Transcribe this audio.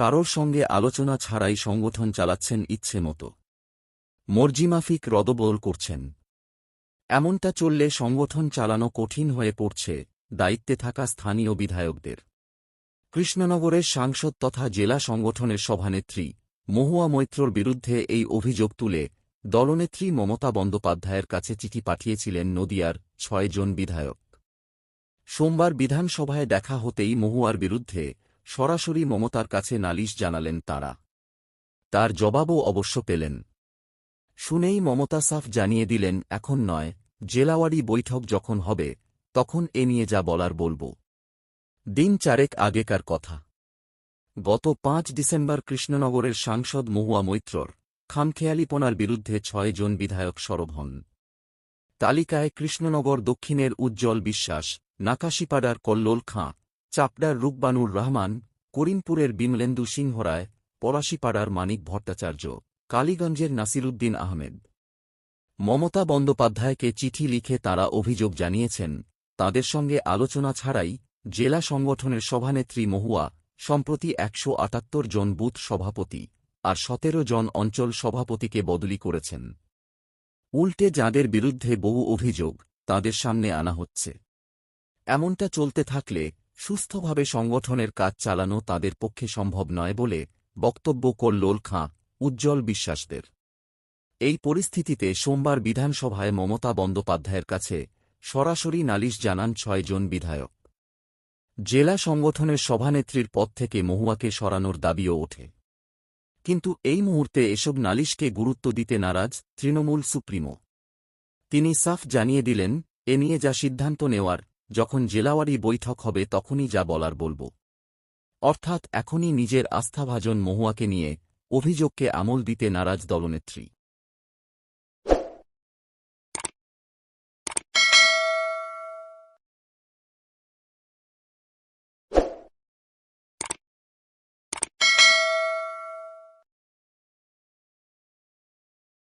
কারোর সঙ্গে আলোচনা ছাড়াই সংগঠন চালাচ্ছেন ইচ্ছে মতো। মর্জিমাফিক রদবল করছেন। এমনটা চললে সংগঠন চালানো কঠিন হয়ে পড়ছে, দায়িত্বে থাকা স্থানীয় বিধায়কদের। কৃষ্ণনগরের সাংসদ তথা জেলা সংগঠনের সভানেত্রী মহুয়া মৈত্রর বিরুদ্ধে এই অভিযোগ তুলে দলনেত্রী মমতা বন্দ্যোপাধ্যায়ের কাছে চিঠি পাঠিয়েছিলেন নদিয়ার ছয়জন বিধায়ক। সোমবার বিধানসভায় দেখা হতেই মহুয়ার বিরুদ্ধে সরাসরি মমতার কাছে নালিশ জানালেন তাঁরা। তার জবাবও অবশ্য পেলেন। শুনেই মমতা সাফ জানিয়ে দিলেন, এখন নয়, জেলাওয়ারি বৈঠক যখন হবে, তখন এ নিয়ে যা বলার বলব। দিন চারেক আগেকার কথা। গত পাঁচ ডিসেম্বর কৃষ্ণনগরের সাংসদ মহুয়া মৈত্রর খামখেয়ালিপনার বিরুদ্ধে ছয় জন বিধায়ক সরব হন। তালিকায় কৃষ্ণনগর দক্ষিণের উজ্জ্বল বিশ্বাস, নাকাশিপাড়ার কল্লোল খাঁ চাপড়ার রূপবানুর রহমান, করিমপুরের বিমলেন্দু সিংহরায়, পলাশিপাড়ার মানিক ভট্টাচার্য, কালীগঞ্জের নাসিরুদ্দিন আহমেদ। মমতা বন্দ্যোপাধ্যায়কে চিঠি লিখে তারা অভিযোগ জানিয়েছেন, তাদের সঙ্গে আলোচনা ছাড়াই জেলা সংগঠনের সভানেত্রী মহুয়া, সম্প্রতি একশো আটাত্তর জন বুথ সভাপতি আর সতেরো জন অঞ্চল সভাপতিকে বদলি করেছেন। উল্টে যাঁদের বিরুদ্ধে বহু অভিযোগ তাদের সামনে আনা হচ্ছে। এমনটা চলতে থাকলে সুস্থভাবে সংগঠনের কাজ চালানো তাদের পক্ষে সম্ভব নয় বলে বক্তব্য করলোল খাঁ, উজ্জ্বল বিশ্বাসদের। এই পরিস্থিতিতে সোমবার বিধানসভায় মমতা বন্দ্যোপাধ্যায়ের কাছে সরাসরি নালিশ জানান ছয়জন বিধায়ক। জেলা সংগঠনের সভানেত্রীর পদ থেকে মহুয়াকে সরানোর দাবিও ওঠে। কিন্তু এই মুহূর্তে এসব নালিশকে গুরুত্ব দিতে নারাজ তৃণমূল সুপ্রিমো। তিনি সাফ জানিয়ে দিলেন, এ নিয়ে যা সিদ্ধান্ত নেওয়ার যখন জেলাওয়ারি বৈঠক হবে তখনই যা বলার বলব। অর্থাৎ এখনই নিজের আস্থাভাজন মহুয়াকে নিয়ে অভিযোগকে আমল দিতে নারাজ দলনেত্রী।